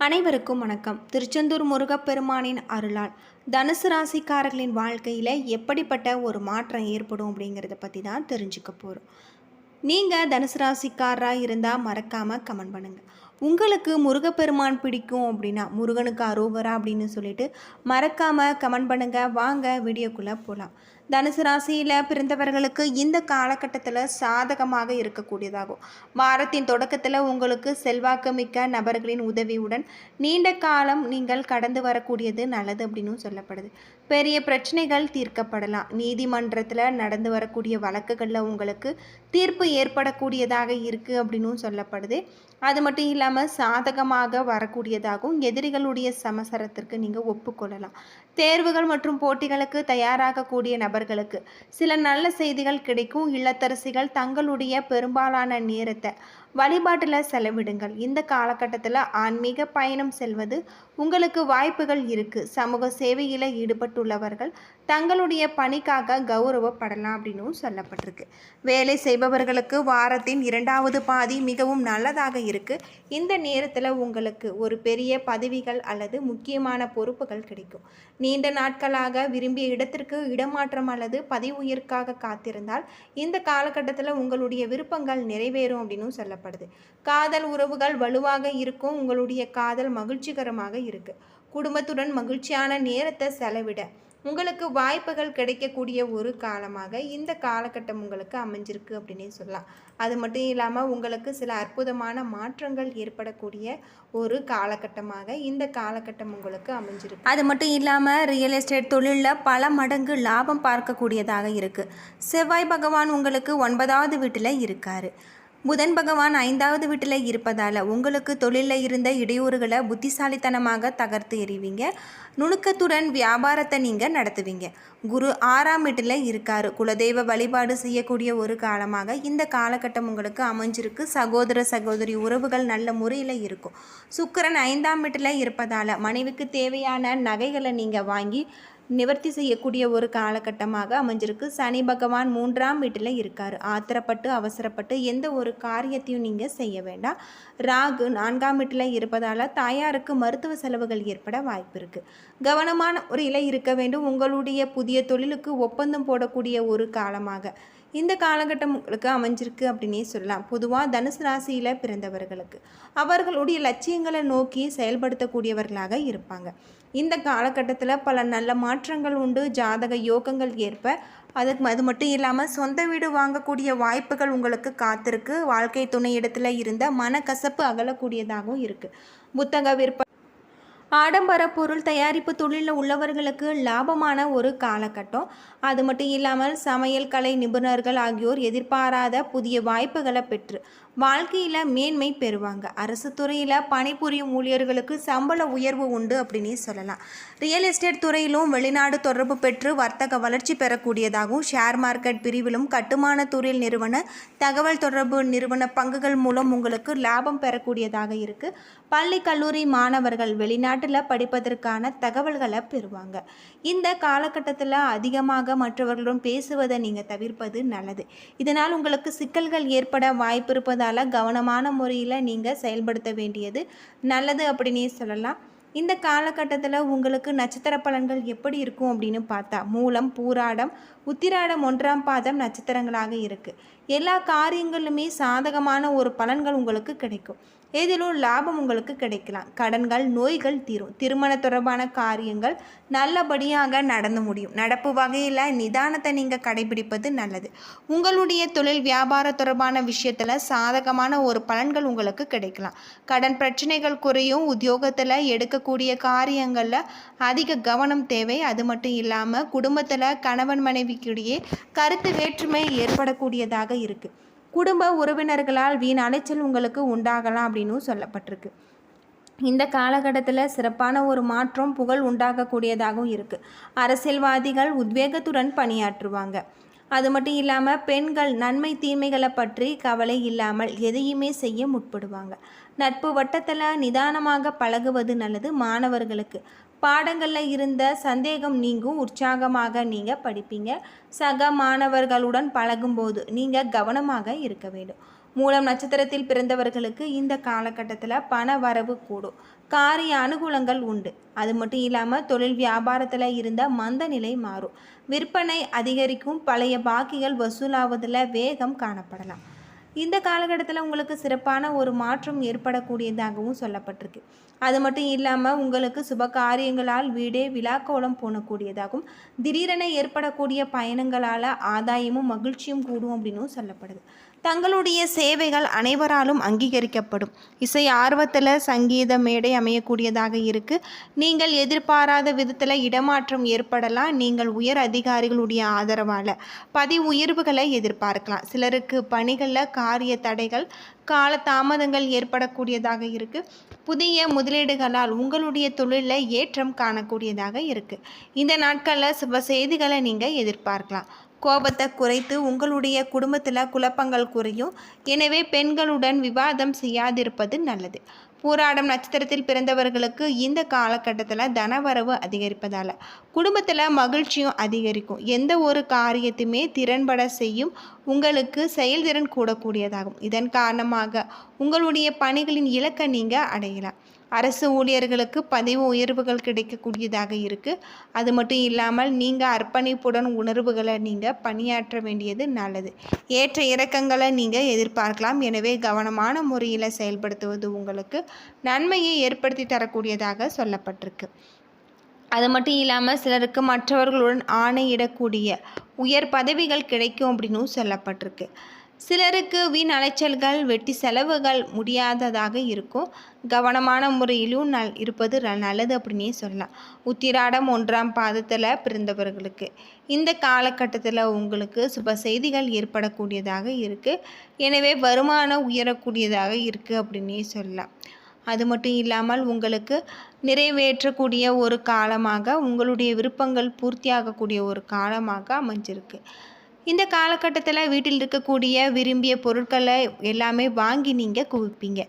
அனைவருக்கும் வணக்கம். திருச்செந்தூர் முருகப்பெருமானின் அருளால் தனுசு ராசிக்காரர்களின் வாழ்க்கையில் எப்படிப்பட்ட ஒரு மாற்றம் ஏற்படும் அப்படிங்கிறத பற்றி தான் தெரிஞ்சுக்க போகிறோம் நீங்கள் தனுசு ராசிக்காரராக இருந்தால் மறக்காமல் கமெண்ட் பண்ணுங்கள் உங்களுக்கு முருகப்பெருமான் பிடிக்கும் அப்படின்னா முருகனுக்கு அரோகரா அப்படின்னு சொல்லிட்டு மறக்காமல் கமெண்ட் பண்ணுங்கள் வாங்க வீடியோக்குள்ளே போகலாம் தனுசு ராசியில் பிறந்தவர்களுக்கு இந்த காலகட்டத்தில் சாதகமாக இருக்கக்கூடியதாகும். வாரத்தின் தொடக்கத்தில் உங்களுக்கு செல்வாக்கு மிக்க நபர்களின் உதவியுடன் நீண்ட காலம் நீங்கள் கடந்து வரக்கூடியது நல்லது அப்படின்னு சொல்லப்படுது. பெரிய பிரச்சனைகள் தீர்க்கப்படலாம். நீதிமன்றத்தில் நடந்து வரக்கூடிய வழக்குகளில் உங்களுக்கு தீர்ப்பு ஏற்படக்கூடியதாக இருக்குது அப்படின்னு சொல்லப்படுது. அது மட்டும் இல்லாமல் சாதகமாக வரக்கூடியதாகவும் எதிரிகளுடைய சமசரத்திற்கு நீங்கள் ஒப்புக்கொள்ளலாம். தேர்வுகள் மற்றும் போட்டிகளுக்கு தயாராகக்கூடிய நபர்களுக்கு சில நல்ல செய்திகள் கிடைக்கும். இல்லத்தரசிகள் தங்களுடைய பெரும்பாலான நேரத்தை வழிபாட்டில் செலவிடுங்கள். இந்த காலகட்டத்தில் ஆன்மீக பயணம் செல்வது உங்களுக்கு வாய்ப்புகள் இருக்குது சமூக சேவையில் ஈடுபட்டு ஈடுபட்டுள்ளவர்கள் தங்களுடைய பணிக்காக கௌரவப்படலாம் அப்படின்னு சொல்லப்பட்டிருக்கு. வேலை செய்பவர்களுக்கு வாரத்தின் இரண்டாவது பாதி மிகவும் நல்லதாக இருக்குது இந்த நேரத்தில் உங்களுக்கு ஒரு பெரிய பதவிகள் அல்லது முக்கியமான பொறுப்புகள் கிடைக்கும். நீண்ட நாட்களாக விரும்பிய இடத்திற்கு இடமாற்றம் அல்லது பதவி உயர்க்காக காத்திருந்தால் இந்த காலகட்டத்தில் உங்களுடைய விருப்பங்கள் நிறைவேறும் அப்படின்னு சொல்லப்படுது. காதல் உறவுகள் வலுவாக இருக்கும் உங்களுடைய காதல் மகிழ்ச்சிகரமாக இருக்குது குடும்பத்துடன் மகிழ்ச்சியான நேரத்தை செலவிட உங்களுக்கு வாய்ப்புகள் கிடைக்கக்கூடிய ஒரு காலமாக இந்த காலகட்டம் உங்களுக்கு அமைஞ்சிருக்கு அப்படின்னே சொல்லலாம். அது மட்டும் இல்லாமல் உங்களுக்கு சில அற்புதமான மாற்றங்கள் ஏற்படக்கூடிய ஒரு காலகட்டமாக இந்த காலகட்டம் உங்களுக்கு அமைஞ்சிருக்கு. அது மட்டும் இல்லாமல் ரியல் எஸ்டேட் தொழிலில் பல மடங்கு லாபம் பார்க்கக்கூடியதாக இருக்குது செவ்வாய் பகவான் உங்களுக்கு ஒன்பதாவது வீட்டில் இருக்காரு. புதன் பகவான் ஐந்தாவது வீட்டில் இருப்பதால் உங்களுக்கு தொழிலில் இருந்த இடையூறுகளை புத்திசாலித்தனமாக தகர்த்து எறிவீங்க. நுணுக்கத்துடன் வியாபாரத்தை நீங்கள் நடத்துவீங்க. குரு ஆறாம் வீட்டில் இருக்கார். குலதெய்வ வழிபாடு செய்யக்கூடிய ஒரு காலமாக இந்த காலகட்டம் உங்களுக்கு அமைஞ்சிருக்கு. சகோதர சகோதரி உறவுகள் நல்ல முறையில் இருக்கும். சுக்கிரன் ஐந்தாம் வீட்டில் இருப்பதால் மனைவிக்கு தேவையான நகைகளை நீங்கள் வாங்கி நிவர்த்தி செய்யக்கூடிய ஒரு காலகட்டமாக அமைஞ்சிருக்கு. சனி பகவான் மூன்றாம் வீட்டில் இருக்கார். ஆத்திரப்பட்டு அவசரப்பட்டு எந்த ஒரு காரியத்தையும் நீங்கள் செய்ய வேண்டாம். ராகு நான்காம் வீட்டில் இருப்பதால் தாயாருக்கு மருத்துவ செலவுகள் ஏற்பட வாய்ப்பு இருக்குது கவனமான முறையில் இருக்க வேண்டும். உங்களுடைய புதிய தொழிலுக்கு ஒப்பந்தம் போடக்கூடிய ஒரு காலமாக இந்த காலகட்டம் உங்களுக்கு அமைஞ்சிருக்கு அப்படின்னே சொல்லலாம். பொதுவாக தனுசு ராசியில் பிறந்தவர்களுக்கு. அவர்களுடைய லட்சியங்களை நோக்கி செயல்படுத்தக்கூடியவர்களாக இருப்பாங்க. இந்த காலகட்டத்தில் பல நல்ல மாற்றங்கள் உண்டு ஜாதக யோகங்கள் ஏற்ப. அதுக்கு அது மட்டும் இல்லாமல் சொந்த வீடு வாங்கக்கூடிய வாய்ப்புகள் உங்களுக்கு காத்திருக்கு. வாழ்க்கை துணை இடத்துல இருந்த மனக்கசப்பு அகலக்கூடியதாகவும் இருக்குது புத்தக விற்ப ஆடம்பர பொருள் தயாரிப்பு தொழிலில் உள்ளவர்களுக்கு லாபமான ஒரு காலகட்டம். அது மட்டும் இல்லாமல் சமையல் கலை நிபுணர்கள் ஆகியோர் எதிர்பாராத புதிய வாய்ப்புகளை பெற்று வாழ்க்கையில் மேன்மை பெறுவாங்க. அரசு துறையில் பணிபுரியும் ஊழியர்களுக்கு சம்பள உயர்வு உண்டு அப்படின்னே சொல்லலாம். ரியல் எஸ்டேட் துறையிலும் வெளிநாடு தொடர்பு பெற்று வர்த்தக வளர்ச்சி பெறக்கூடியதாகவும் ஷேர் மார்க்கெட் பிரிவிலும் கட்டுமான தொழில் நிறுவன தகவல் தொடர்பு நிறுவன பங்குகள் மூலம் உங்களுக்கு லாபம் பெறக்கூடியதாக இருக்குது பள்ளி கல்லூரி மாணவர்கள் வெளிநாடு நாட்டில் படிப்பதற்கான தகவல்களை பெறுவாங்க. இந்த காலகட்டத்தில் அதிகமாக மற்றவர்களுடன் பேசுவதை நீங்கள் தவிர்ப்பது நல்லது. இதனால் உங்களுக்கு சிக்கல்கள் ஏற்பட வாய்ப்பு இருப்பதால் கவனமான முறையில் நீங்கள் செயல்படுத்த வேண்டியது நல்லது அப்படின்னே சொல்லலாம். இந்த காலகட்டத்தில் உங்களுக்கு நட்சத்திர பலன்கள் எப்படி இருக்கும் அப்படின்னு பார்த்தா மூலம் பூராடம் உத்திராடம் ஒன்றாம் பாதம் நட்சத்திரங்களாக இருக்குது எல்லா காரியங்களுமே சாதகமான ஒரு பலன்கள் உங்களுக்கு கிடைக்கும். ஏதிலும் லாபம் உங்களுக்கு கிடைக்கலாம். கடன்கள் நோய்கள் தீரும். திருமண தொடர்பான காரியங்கள் நல்லபடியாக நடந்து முடியும். நடப்பு வகையில் நிதானத்தை நீங்கள் கடைபிடிப்பது நல்லது. உங்களுடைய தொழில் வியாபார தொடர்பான விஷயத்தில் சாதகமான ஒரு பலன்கள் உங்களுக்கு கிடைக்கலாம். கடன் பிரச்சனைகள் குறையும். உத்தியோகத்தில் எடுக்கக்கூடிய காரியங்களில் அதிக கவனம் தேவை. அது மட்டும் இல்லாமல் குடும்பத்தில் கணவன் மனைவிக்கிடையே கருத்து வேற்றுமை ஏற்படக்கூடியதாக இருக்குது குடும்ப உறவினர்களால் வீண் அலைச்சல் உங்களுக்கு உண்டாகலாம் அப்படின்னு சொல்லப்பட்டிருக்கு. இந்த காலகட்டத்தில் சிறப்பான ஒரு மாற்றம் புகழ் உண்டாகக்கூடியதாகவும் இருக்குது அரசியல்வாதிகள் உத்வேகத்துடன் பணியாற்றுவாங்க. அது மட்டும் இல்லாமல் பெண்கள் நன்மை தீமைகளை பற்றி கவலை இல்லாமல் எதையுமே செய்ய முற்படுவாங்க. நட்பு வட்டத்தில் நிதானமாக பழகுவது நல்லது மாணவர்களுக்கு. பாடங்களில் இருந்த சந்தேகம் நீங்கும் உற்சாகமாக நீங்கள் படிப்பீங்க. சக மாணவர்களுடன் பழகும்போது நீங்கள் கவனமாக இருக்க வேண்டும். மூலம் நட்சத்திரத்தில் பிறந்தவர்களுக்கு இந்த காலகட்டத்தில் பண வரவு கூடும். காரிய அனுகூலங்கள் உண்டு. அது மட்டும் இல்லாமல் தொழில் வியாபாரத்தில் இருந்த மந்த நிலை மாறும். விற்பனை அதிகரிக்கும் பழைய பாக்கிகள் வசூலாவதில் வேகம் காணப்படலாம். இந்த காலகட்டத்தில் உங்களுக்கு சிறப்பான ஒரு மாற்றம் ஏற்படக்கூடியதாகவும் சொல்லப்பட்டிருக்கு. அது மட்டும் இல்லாமல் உங்களுக்கு சுப காரியங்களால் வீடே விழாக்கோலம் போனக்கூடியதாகவும் திடீரென ஏற்படக்கூடிய பயணங்களால் ஆதாயமும் மகிழ்ச்சியும் கூடும் அப்படின்னும் சொல்லப்படுது. தங்களுடைய சேவைகள் அனைவராலும் அங்கீகரிக்கப்படும். இசை ஆர்வத்தில் சங்கீத மேடை அமையக்கூடியதாக இருக்குது நீங்கள் எதிர்பாராத விதத்தில் இடமாற்றம் ஏற்படலாம். நீங்கள் உயர் அதிகாரிகளுடைய ஆதரவால் பதி உயர்வுகளை எதிர்பார்க்கலாம். சிலருக்கு பணிகளில் காரிய தடைகள் கால தாமதங்கள் ஏற்படக்கூடியதாக இருக்குது புதிய முதலீடுகளால் உங்களுடைய தொழிலில் ஏற்றம் காணக்கூடியதாக இருக்குது இந்த நாட்களில் சுப செய்திகளை நீங்கள் எதிர்பார்க்கலாம். கோபத்தை குறைத்து உங்களுடைய குடும்பத்தில் குழப்பங்கள் குறையும். எனவே பெண்களுடன் விவாதம் செய்யாதிருப்பது நல்லது. பூராடம் நட்சத்திரத்தில் பிறந்தவர்களுக்கு இந்த காலகட்டத்தில் தனவரவு அதிகரிப்பதால் குடும்பத்தில் மகிழ்ச்சியும் அதிகரிக்கும். எந்த ஒரு காரியத்தையுமே திறன்பட செய்யும் உங்களுக்கு செயல்திறன் கூடக்கூடியதாகும். இதன் காரணமாக உங்களுடைய பணிகளின் இலக்கை நீங்கள் அடையலாம். அரசு ஊழியர்களுக்கு பதவி உயர்வுகள் கிடைக்கக்கூடியதாக இருக்குது அது மட்டும் இல்லாமல் நீங்கள் அர்ப்பணிப்புடன் உணர்வுகளை நீங்கள் பணியாற்ற வேண்டியது நல்லது. ஏற்ற இறக்கங்களை நீங்கள் எதிர்பார்க்கலாம். எனவே கவனமான முறையில் செயல்படுத்துவது உங்களுக்கு நன்மையை ஏற்படுத்தி தரக்கூடியதாக சொல்லப்பட்டிருக்கு. அது மட்டும் இல்லாமல் சிலருக்கு மற்றவர்களுடன் ஆணையிடக்கூடிய உயர் பதவிகள் கிடைக்கும் அப்படின்னும் சொல்லப்பட்டிருக்கு. சிலருக்கு வீண் அலைச்சல்கள் வெட்டி செலவுகள் முடியாததாக இருக்கும். கவனமான முறையிலும் நல் இருப்பது நல்லது அப்படின்னே சொல்லலாம். உத்திராடம் ஒன்றாம் பாதத்தில் பிறந்தவர்களுக்கு. இந்த காலகட்டத்தில் உங்களுக்கு சுப செய்திகள் ஏற்படக்கூடியதாக இருக்குது எனவே வருமானம் உயரக்கூடியதாக இருக்குது அப்படின்னே சொல்லலாம். அது மட்டும் இல்லாமல் உங்களுக்கு நிறைவேற்றக்கூடிய ஒரு காலமாக உங்களுடைய விருப்பங்கள் பூர்த்தியாகக்கூடிய ஒரு காலமாக அமைஞ்சிருக்கு. இந்த காலகட்டத்தில் வீட்டில் இருக்கக்கூடிய விரும்பிய பொருட்களை எல்லாமே வாங்கி நீங்கள் குவிப்பீங்க.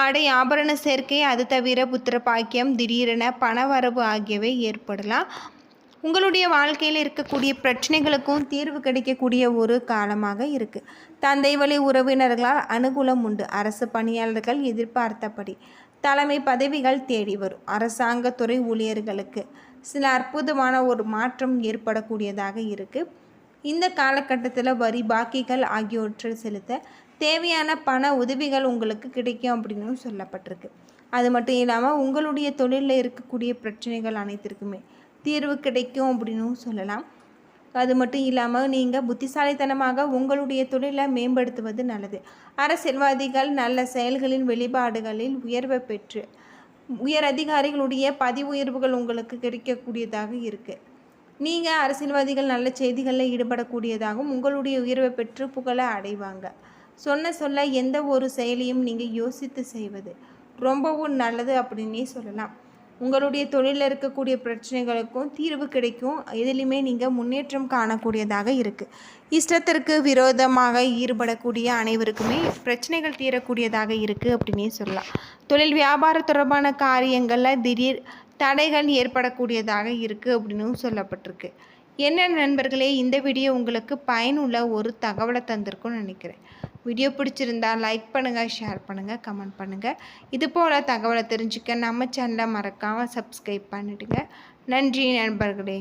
ஆடை ஆபரண சேர்க்கை அது தவிர புத்திர பாக்கியம் திடீரென பணவரவு ஆகியவை ஏற்படலாம். உங்களுடைய வாழ்க்கையில் இருக்கக்கூடிய பிரச்சனைகளுக்கும் தீர்வு கிடைக்கக்கூடிய ஒரு காலமாக இருக்குது தந்தை வழி உறவினர்களால் அனுகூலம் உண்டு. அரசு பணியாளர்கள் எதிர்பார்த்தபடி தலைமை பதவிகள் தேடி வரும். அரசாங்க துறை ஊழியர்களுக்கு சில அற்புதமான ஒரு மாற்றம் ஏற்படக்கூடியதாக இருக்குது இந்த காலகட்டத்தில் வரி பாக்கிகள் ஆகியவற்றை செலுத்த தேவையான பண உதவிகள் உங்களுக்கு கிடைக்கும் அப்படின்னு சொல்லப்பட்டிருக்கு. அது மட்டும் இல்லாமல் உங்களுடைய தொழிலில் இருக்கக்கூடிய பிரச்சனைகள் அனைத்திற்குமே தீர்வு கிடைக்கும் அப்படின்னு சொல்லலாம். அது மட்டும் இல்லாமல் நீங்கள் புத்திசாலித்தனமாக உங்களுடைய தொழிலை மேம்படுத்துவது நல்லது. அரசியல்வாதிகள் நல்ல செயல்களின் வெளிப்பாடுகளில் உயர்வை பெற்று உயர் அதிகாரிகளுடைய பதவி உயர்வுகள் உங்களுக்கு கிடைக்கக்கூடியதாக இருக்குது நீங்கள் அரசியல்வாதிகள் நல்ல செய்திகளில் ஈடுபடக்கூடியதாகவும் உங்களுடைய உயர்வை பெற்று புகழை அடைவாங்க. சொன்ன சொல்ல எந்த ஒரு செயலையும் நீங்கள் யோசித்து செய்வது ரொம்பவும் நல்லது அப்படின்னே சொல்லலாம். உங்களுடைய தொழிலில் இருக்கக்கூடிய பிரச்சனைகளுக்கும் தீர்வு கிடைக்கும். எதிலுமே நீங்கள் முன்னேற்றம் காணக்கூடியதாக இருக்குது இஷ்டத்திற்கு விரோதமாக ஈடுபடக்கூடிய அனைவருக்குமே பிரச்சனைகள் தீரக்கூடியதாக இருக்குது அப்படின்னே சொல்லலாம். தொழில் வியாபார தொடர்பான காரியங்களில் திடீர் தடைகள் ஏற்படக்கூடியதாக இருக்குது அப்படின்னு சொல்லப்பட்டிருக்கு. என்ன நண்பர்களே இந்த வீடியோ உங்களுக்கு பயனுள்ள ஒரு தகவலை தந்திருக்கும்னு நினைக்கிறேன். வீடியோ பிடிச்சிருந்தா லைக் பண்ணுங்கள் ஷேர் பண்ணுங்கள் கமெண்ட் பண்ணுங்கள் இது போல் தகவலை தெரிஞ்சுக்க நம்ம சேனலை மறக்காமல் சப்ஸ்கிரைப் பண்ணிவிடுங்க நன்றி நண்பர்களே.